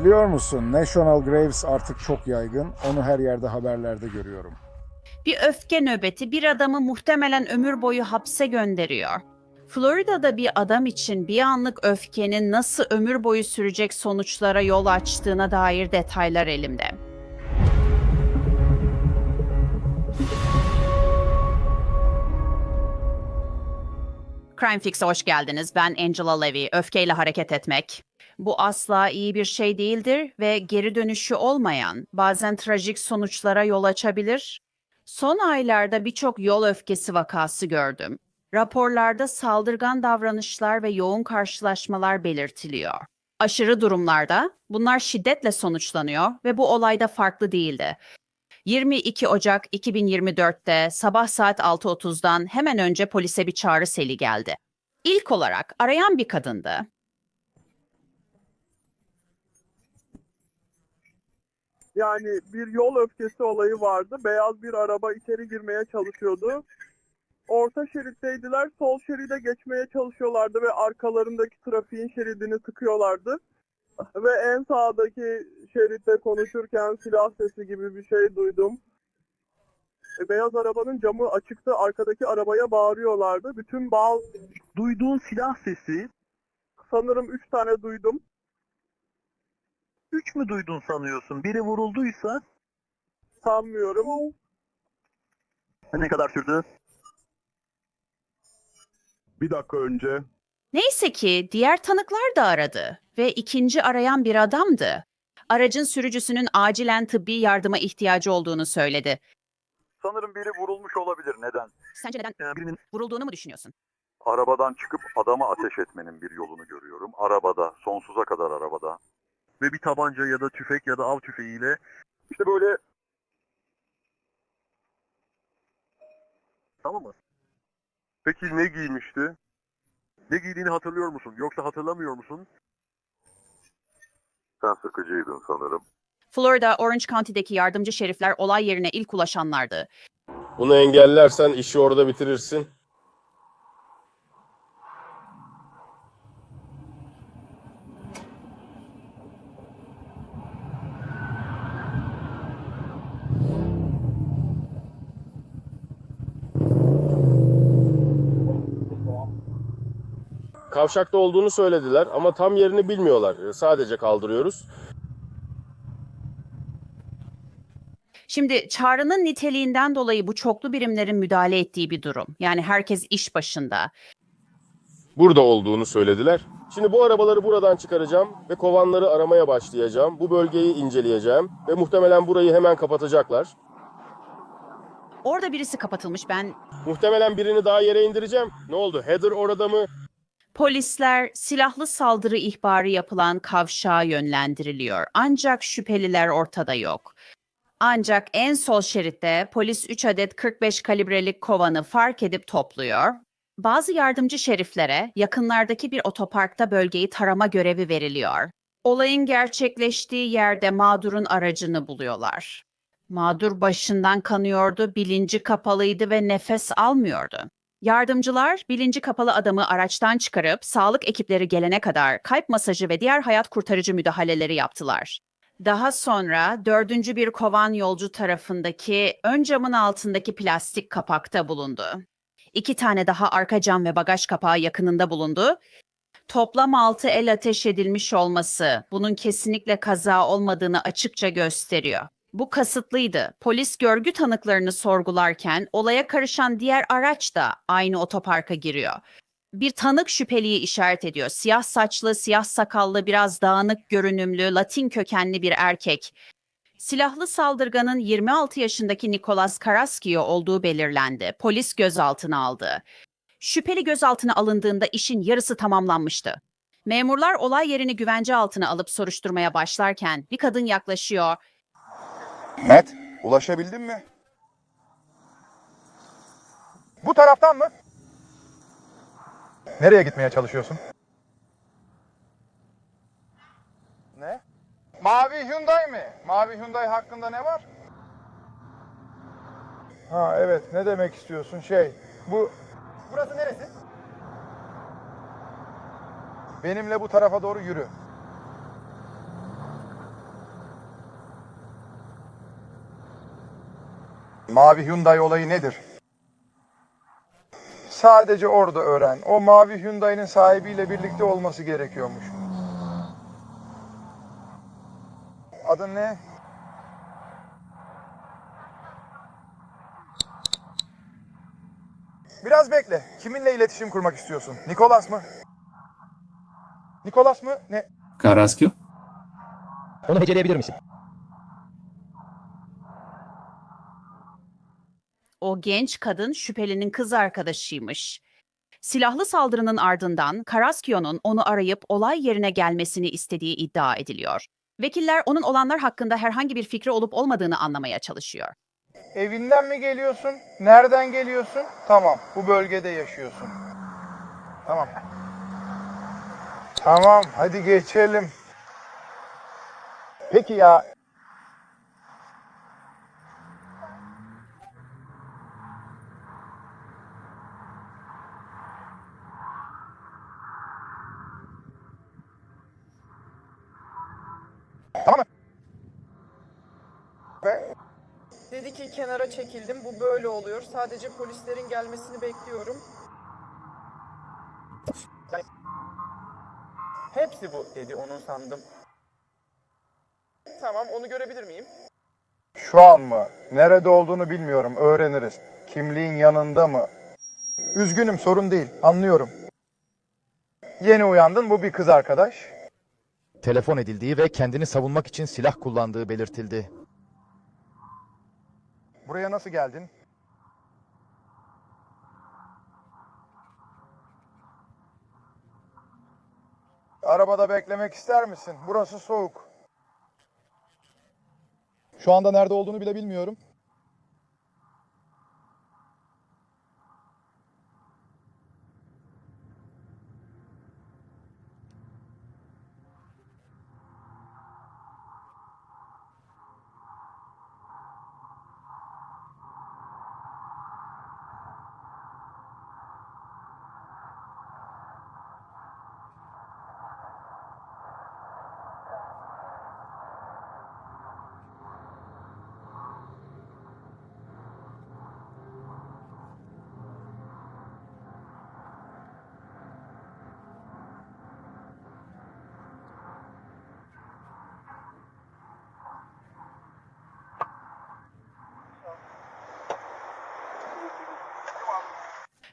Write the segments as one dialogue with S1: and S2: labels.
S1: Biliyor musun National Graves artık çok yaygın. Onu her yerde haberlerde görüyorum.
S2: Bir öfke nöbeti bir adamı muhtemelen ömür boyu hapse gönderiyor. Florida'da bir adam için bir anlık öfkenin nasıl ömür boyu sürecek sonuçlara yol açtığına dair detaylar elimde. Crime Fix'e hoş geldiniz. Ben Angela Levy. Öfkeyle hareket etmek. Bu asla iyi bir şey değildir ve geri dönüşü olmayan, bazen trajik sonuçlara yol açabilir. Son aylarda birçok yol öfkesi vakası gördüm. Raporlarda saldırgan davranışlar ve yoğun karşılaşmalar belirtiliyor. Aşırı durumlarda bunlar şiddetle sonuçlanıyor ve bu olayda farklı değildi. 22 Ocak 2024'te sabah saat 6.30'dan hemen önce polise bir çağrı seli geldi. İlk olarak arayan bir kadındı.
S3: Yani bir yol öfkesi olayı vardı. Beyaz bir araba içeri girmeye çalışıyordu. Orta şeritteydiler. Sol şeride geçmeye çalışıyorlardı ve arkalarındaki trafiğin şeridini tıkıyorlardı. Ve en sağdaki şeritte konuşurken silah sesi gibi bir şey duydum. E, Beyaz arabanın camı açıktı. Arkadaki arabaya bağırıyorlardı. Bütün bağ...
S4: Duyduğun silah sesi
S3: Sanırım üç tane duydum.
S4: 3 mü duydun sanıyorsun? Biri vurulduysa
S3: Sanmıyorum.
S4: ne kadar sürdü?
S5: Bir dakika önce
S2: Neyse ki diğer tanıklar da aradı ve ikinci arayan bir adamdı. Aracın sürücüsünün acilen tıbbi yardıma ihtiyacı olduğunu söyledi.
S6: Sanırım biri vurulmuş olabilir. Neden?
S2: Sence neden
S4: Ee, birinin
S2: vurulduğunu mu düşünüyorsun?
S6: Arabadan çıkıp adama ateş etmenin bir yolunu görüyorum. Arabada, sonsuza kadar arabada.
S4: Ve bir tabanca ya da tüfek ya da av tüfeğiyle
S6: İşte böyle
S4: tamam mı?
S6: peki ne giymişti? Ne giydiğini hatırlıyor musun? Yoksa hatırlamıyor musun? Sen sıkıcıydın sanırım.
S2: Florida, Orange County'deki yardımcı şerifler olay yerine ilk ulaşanlardı.
S7: Bunu engellersen işi orada bitirirsin. Kavşakta olduğunu söylediler ama tam yerini bilmiyorlar. Sadece kaldırıyoruz.
S2: Şimdi çağrının niteliğinden dolayı bu çoklu birimlerin müdahale ettiği bir durum. Yani herkes iş başında.
S7: Burada olduğunu söylediler. Şimdi bu arabaları buradan çıkaracağım ve kovanları aramaya başlayacağım. Bu bölgeyi inceleyeceğim ve muhtemelen burayı hemen kapatacaklar.
S2: Orada birisi kapatılmış. Ben
S7: Muhtemelen birini daha yere indireceğim. Ne oldu? Heather orada mı?
S2: Polisler silahlı saldırı ihbarı yapılan kavşağa yönlendiriliyor. Ancak şüpheliler ortada yok. Ancak en sol şeritte polis 3 adet 45 kalibrelik kovanı fark edip topluyor. Bazı yardımcı şeriflere yakınlardaki bir otoparkta bölgeyi tarama görevi veriliyor. Olayın gerçekleştiği yerde mağdurun aracını buluyorlar. Mağdur başından kanıyordu, bilinci kapalıydı ve nefes almıyordu. Yardımcılar bilinci kapalı adamı araçtan çıkarıp sağlık ekipleri gelene kadar kalp masajı ve diğer hayat kurtarıcı müdahaleleri yaptılar. Daha sonra dördüncü bir kovan yolcu tarafındaki ön camın altındaki plastik kapakta bulundu. İki tane daha arka cam ve bagaj kapağı yakınında bulundu. Toplam altı el ateş edilmiş olması bunun kesinlikle kaza olmadığını açıkça gösteriyor. Bu kasıtlıydı. Polis görgü tanıklarını sorgularken olaya karışan diğer araç da aynı otoparka giriyor. Bir tanık şüpheliyi işaret ediyor. Siyah saçlı, siyah sakallı, biraz dağınık görünümlü, Latin kökenli bir erkek. Silahlı saldırganın 26 yaşındaki Nicolas Carrasquillo olduğu belirlendi. Polis gözaltına aldı. Şüpheli gözaltına alındığında işin yarısı tamamlanmıştı. Memurlar olay yerini güvence altına alıp soruşturmaya başlarken bir kadın yaklaşıyor
S8: Matt, ulaşabildin mi?
S9: Bu taraftan mı? Nereye gitmeye çalışıyorsun? Ne? Mavi Hyundai mi? Mavi Hyundai hakkında ne var? Ha evet, ne demek istiyorsun? Şey, bu... Burası neresi? Benimle bu tarafa doğru yürü. Mavi Hyundai olayı nedir? Sadece orada öğren. O mavi Hyundai'nin sahibiyle birlikte olması gerekiyormuş. Adın ne? Biraz bekle. Kiminle iletişim kurmak istiyorsun? Nikolas mı? Nikolas mı? Ne?
S10: Karaskyo.
S11: Onu heceleyebilir misin?
S2: O genç kadın şüphelinin kız arkadaşıymış. Silahlı saldırının ardından Karaskio'nun onu arayıp olay yerine gelmesini istediği iddia ediliyor. Vekiller onun olanlar hakkında herhangi bir fikri olup olmadığını anlamaya çalışıyor.
S9: Evinden mi geliyorsun? Nereden geliyorsun? Tamam, bu bölgede yaşıyorsun. Tamam. Tamam, hadi geçelim. Peki ya
S3: Dedi ki kenara çekildim. Bu böyle oluyor. Sadece polislerin gelmesini bekliyorum. Hepsi bu dedi. Onu sandım. Tamam, onu görebilir miyim?
S9: Şu an mı? Nerede olduğunu bilmiyorum. Öğreniriz. Kimliğin yanında mı? Üzgünüm sorun değil. Anlıyorum. Yeni uyandın. Bu bir kız arkadaş.
S11: Telefon edildiği ve kendini savunmak için silah kullandığı belirtildi.
S9: Buraya nasıl geldin? Arabada beklemek ister misin? Burası soğuk. Şu anda nerede olduğunu bile bilmiyorum.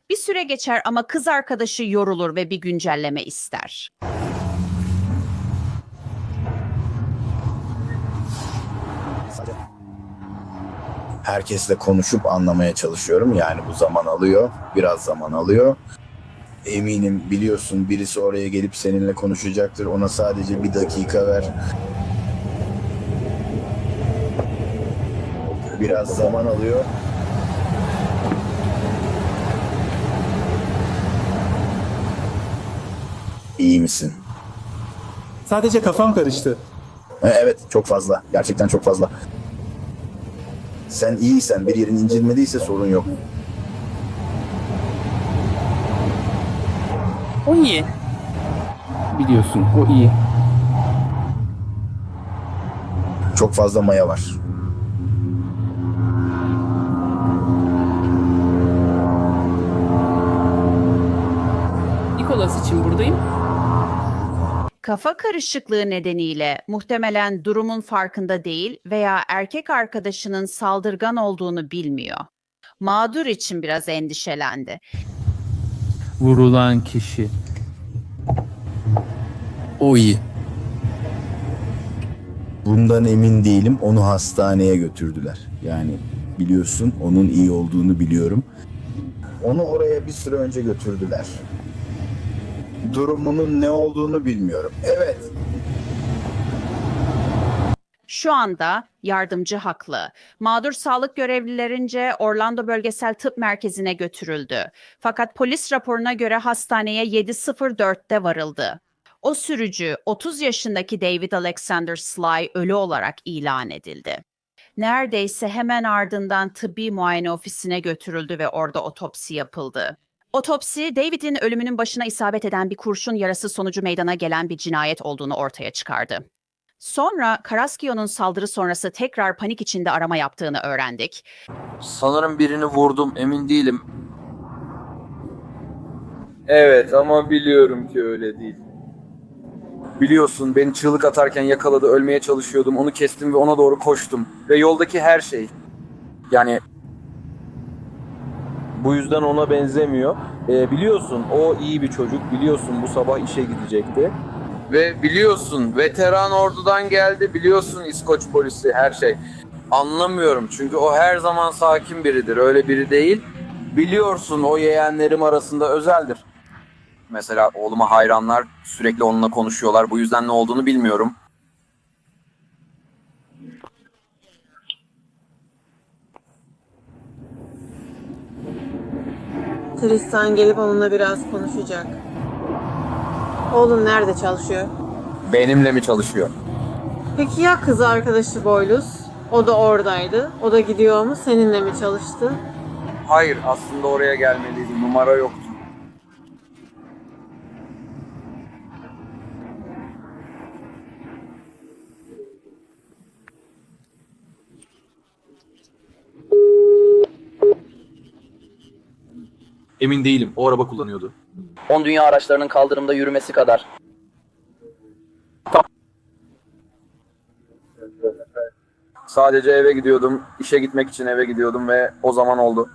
S2: Bir süre geçer ama kız arkadaşı yorulur ve bir güncelleme ister.
S12: herkesle konuşup anlamaya çalışıyorum. Yani bu zaman alıyor, biraz zaman alıyor. Eminim biliyorsun birisi oraya gelip seninle konuşacaktır. Ona sadece bir dakika ver. Biraz zaman alıyor. İyi misin?
S10: Sadece kafam karıştı.
S12: E, Evet, çok fazla. Gerçekten çok fazla. Sen iyiysen, bir yerin incinmediyse sorun yok.
S10: O iyi. Biliyorsun o iyi.
S12: Çok fazla maya var.
S10: Nikolas için buradayım.
S2: Kafa karışıklığı nedeniyle muhtemelen durumun farkında değil veya erkek arkadaşının saldırgan olduğunu bilmiyor. Mağdur için biraz endişelendi.
S10: Vurulan kişi. O iyi.
S12: Bundan emin değilim. Onu hastaneye götürdüler. Yani biliyorsun onun iyi olduğunu biliyorum. Onu oraya bir süre önce götürdüler. Durumunun ne olduğunu bilmiyorum. Evet.
S2: Şu anda yardımcı haklı. Mağdur sağlık görevlilerince Orlando Bölgesel Tıp Merkezi'ne götürüldü. Fakat polis raporuna göre hastaneye 7.04'te varıldı. O sürücü 30 yaşındaki David Alexander Sly ölü olarak ilan edildi. Neredeyse hemen ardından tıbbi muayene ofisine götürüldü ve orada otopsi yapıldı. Otopsi, David'in ölümünün başına isabet eden bir kurşun yarası sonucu meydana gelen bir cinayet olduğunu ortaya çıkardı. Sonra Karaskio'nun saldırı sonrası tekrar panik içinde arama yaptığını öğrendik.
S5: Sanırım birini vurdum emin değilim.
S13: Evet ama biliyorum ki öyle değil. Biliyorsun beni çığlık atarken yakaladı ölmeye çalışıyordum onu kestim ve ona doğru koştum. Ve yoldaki her şey. Yani bu yüzden ona benzemiyor. Ee, biliyorsun o iyi bir çocuk biliyorsun bu sabah işe gidecekti. Ve biliyorsun veteran ordudan geldi biliyorsun İskoç polisi her şey. Anlamıyorum çünkü o her zaman sakin biridir öyle biri değil. Biliyorsun o yeğenlerim arasında özeldir. Mesela oğluma hayranlar sürekli onunla konuşuyorlar. Bu yüzden ne olduğunu bilmiyorum.
S14: Tristan gelip onunla biraz konuşacak. Oğlun nerede çalışıyor?
S13: Benimle mi çalışıyor?
S14: Peki ya kız arkadaşı Boylus? O da oradaydı. O da gidiyor mu? Seninle mi çalıştı?
S13: Hayır aslında oraya gelmeliydi. Numara yoktu.
S5: Emin değilim. O araba kullanıyordu.
S13: 10 dünya araçlarının kaldırımda yürümesi kadar. Sadece eve gidiyordum. işe gitmek için eve gidiyordum ve o zaman oldu.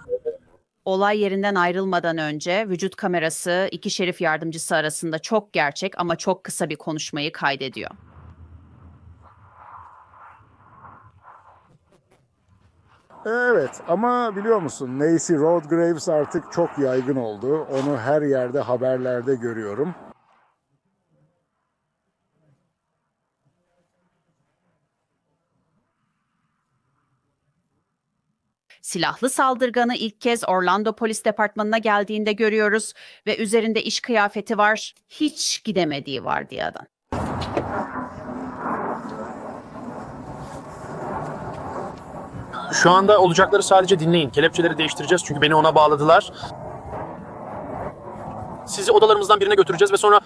S2: Olay yerinden ayrılmadan önce vücut kamerası iki şerif yardımcısı arasında çok gerçek ama çok kısa bir konuşmayı kaydediyor.
S1: Evet ama biliyor musun Nancy Road Graves artık çok yaygın oldu. Onu her yerde haberlerde görüyorum.
S2: Silahlı saldırganı ilk kez Orlando Polis Departmanı'na geldiğinde görüyoruz ve üzerinde iş kıyafeti var. Hiç gidemediği vardiyadan.
S5: Şu anda olacakları sadece dinleyin. Kelepçeleri değiştireceğiz çünkü beni ona bağladılar. Sizi odalarımızdan birine götüreceğiz ve sonra...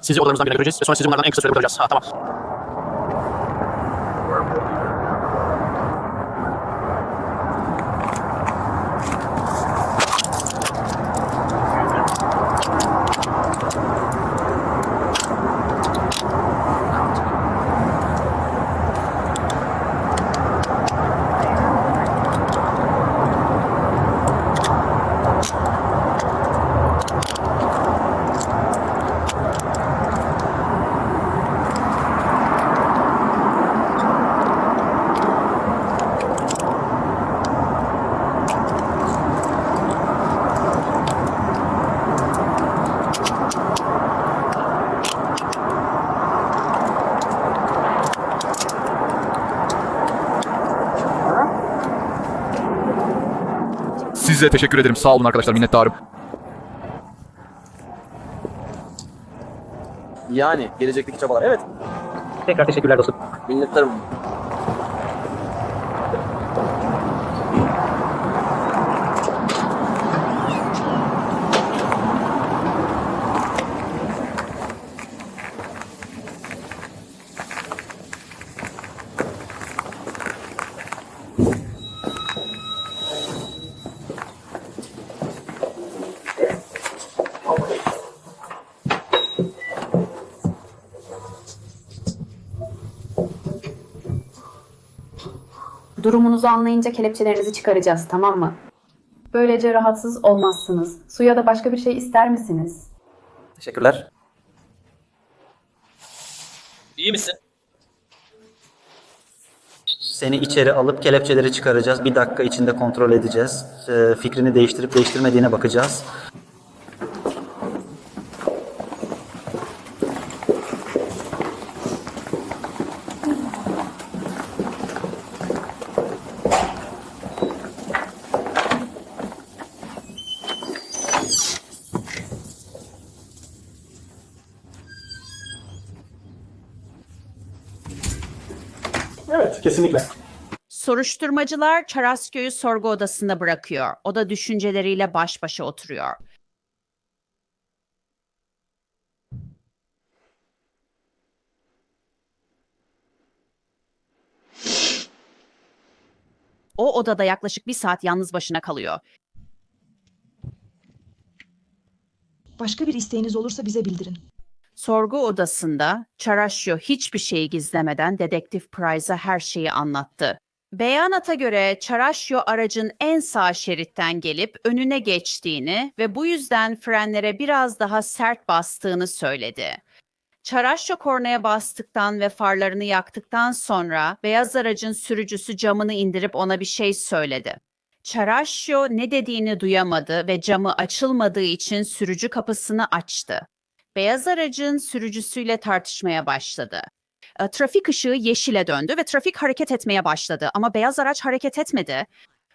S5: Sizi odalarımızdan birine götüreceğiz ve sonra sizi bunlardan en kısa sürede kurtaracağız. Ha tamam.
S8: Size teşekkür ederim. Sağ olun arkadaşlar. Minnettarım.
S13: Yani gelecekteki çabalar. Evet.
S5: Tekrar teşekkürler dostum.
S13: Minnettarım.
S15: Durumunuzu anlayınca kelepçelerinizi çıkaracağız, tamam mı? Böylece rahatsız olmazsınız. Suya da başka bir şey ister misiniz?
S13: Teşekkürler.
S5: İyi misin?
S13: Seni içeri alıp kelepçeleri çıkaracağız. Bir dakika içinde kontrol edeceğiz. Ee, fikrini değiştirip değiştirmediğine bakacağız.
S5: Evet, kesinlikle.
S2: Soruşturmacılar Çarasköy'ü sorgu odasında bırakıyor. O da düşünceleriyle baş başa oturuyor. O odada yaklaşık bir saat yalnız başına kalıyor.
S16: Başka bir isteğiniz olursa bize bildirin.
S2: Sorgu odasında Çaraşyo hiçbir şeyi gizlemeden dedektif Price'a her şeyi anlattı. Beyanata göre Çaraşyo aracın en sağ şeritten gelip önüne geçtiğini ve bu yüzden frenlere biraz daha sert bastığını söyledi. Çaraşyo kornaya bastıktan ve farlarını yaktıktan sonra beyaz aracın sürücüsü camını indirip ona bir şey söyledi. Çaraşyo ne dediğini duyamadı ve camı açılmadığı için sürücü kapısını açtı. Beyaz aracın sürücüsüyle tartışmaya başladı. E, Trafik ışığı yeşile döndü ve trafik hareket etmeye başladı ama beyaz araç hareket etmedi.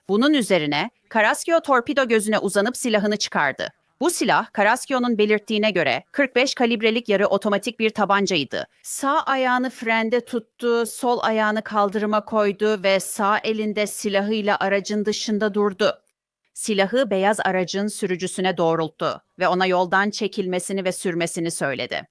S2: Bunun üzerine Karaskio torpido gözüne uzanıp silahını çıkardı. Bu silah Karaskio'nun belirttiğine göre 45 kalibrelik yarı otomatik bir tabancaydı. Sağ ayağını frende tuttu, sol ayağını kaldırıma koydu ve sağ elinde silahıyla aracın dışında durdu. Silahı beyaz aracın sürücüsüne doğrulttu ve ona yoldan çekilmesini ve sürmesini söyledi.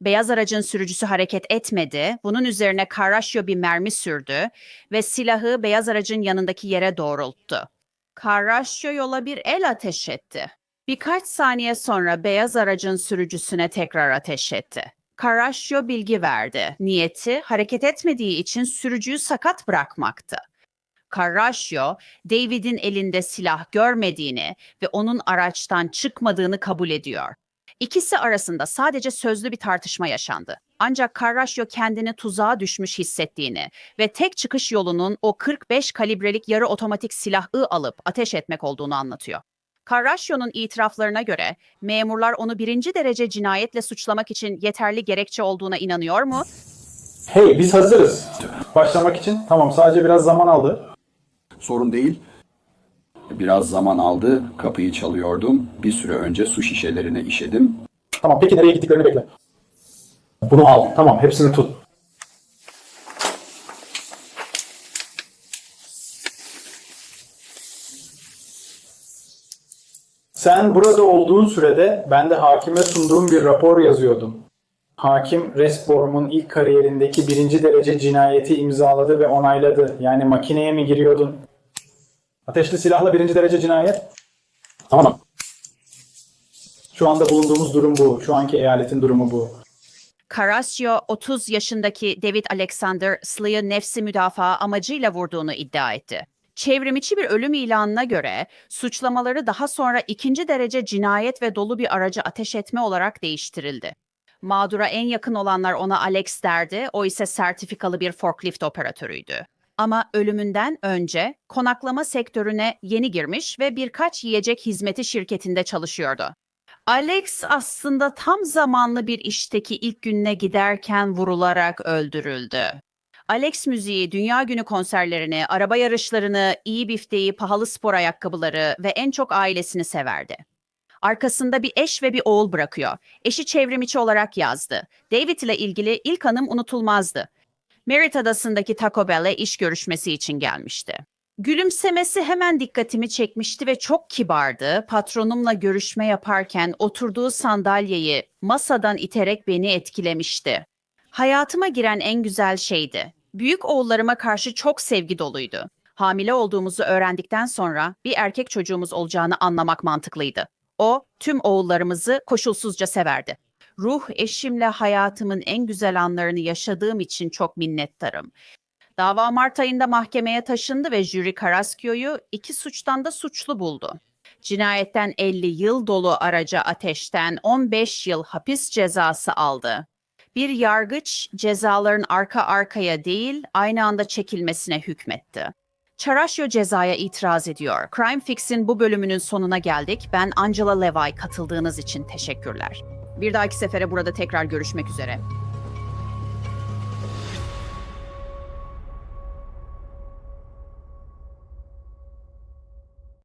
S2: Beyaz aracın sürücüsü hareket etmedi. Bunun üzerine Karashio bir mermi sürdü ve silahı beyaz aracın yanındaki yere doğrulttu. Karashio yola bir el ateş etti. Birkaç saniye sonra beyaz aracın sürücüsüne tekrar ateş etti. Karashio bilgi verdi. Niyeti hareket etmediği için sürücüyü sakat bırakmaktı. Carrascio, David'in elinde silah görmediğini ve onun araçtan çıkmadığını kabul ediyor. İkisi arasında sadece sözlü bir tartışma yaşandı. Ancak Carrascio kendini tuzağa düşmüş hissettiğini ve tek çıkış yolunun o 45 kalibrelik yarı otomatik silahı alıp ateş etmek olduğunu anlatıyor. Carrascio'nun itiraflarına göre memurlar onu birinci derece cinayetle suçlamak için yeterli gerekçe olduğuna inanıyor mu?
S10: Hey biz hazırız. Başlamak için tamam sadece biraz zaman aldı.
S17: Sorun değil. Biraz zaman aldı. Kapıyı çalıyordum. Bir süre önce su şişelerine işedim.
S10: Tamam peki nereye gittiklerini bekle. Bunu al. Tamam hepsini tut. Sen burada olduğun sürede ben de hakime sunduğum bir rapor yazıyordum. Hakim Resborum'un ilk kariyerindeki birinci derece cinayeti imzaladı ve onayladı. Yani makineye mi giriyordun? Ateşli silahla birinci derece cinayet. Tamam. Şu anda bulunduğumuz durum bu. Şu anki eyaletin durumu bu.
S2: Carrasco 30 yaşındaki David Alexander Slay'ı nefsi müdafaa amacıyla vurduğunu iddia etti. Çevrimiçi bir ölüm ilanına göre suçlamaları daha sonra ikinci derece cinayet ve dolu bir aracı ateş etme olarak değiştirildi. Mağdura en yakın olanlar ona Alex derdi, o ise sertifikalı bir forklift operatörüydü. Ama ölümünden önce konaklama sektörüne yeni girmiş ve birkaç yiyecek hizmeti şirketinde çalışıyordu. Alex aslında tam zamanlı bir işteki ilk gününe giderken vurularak öldürüldü. Alex müziği, dünya günü konserlerini, araba yarışlarını, iyi bifteyi, pahalı spor ayakkabıları ve en çok ailesini severdi. Arkasında bir eş ve bir oğul bırakıyor. Eşi çevrimiçi olarak yazdı. David ile ilgili ilk anım unutulmazdı. Merritt Adası'ndaki Taco Bell'e iş görüşmesi için gelmişti. Gülümsemesi hemen dikkatimi çekmişti ve çok kibardı. Patronumla görüşme yaparken oturduğu sandalyeyi masadan iterek beni etkilemişti. Hayatıma giren en güzel şeydi. Büyük oğullarıma karşı çok sevgi doluydu. Hamile olduğumuzu öğrendikten sonra bir erkek çocuğumuz olacağını anlamak mantıklıydı. O tüm oğullarımızı koşulsuzca severdi. Ruh eşimle hayatımın en güzel anlarını yaşadığım için çok minnettarım. Dava Mart ayında mahkemeye taşındı ve jüri Karaskio'yu iki suçtan da suçlu buldu. Cinayetten 50 yıl dolu araca ateşten 15 yıl hapis cezası aldı. Bir yargıç cezaların arka arkaya değil aynı anda çekilmesine hükmetti. Çaraşyo cezaya itiraz ediyor. Crime Fix'in bu bölümünün sonuna geldik. Ben Angela Levi katıldığınız için teşekkürler. Bir dahaki sefere burada tekrar görüşmek üzere.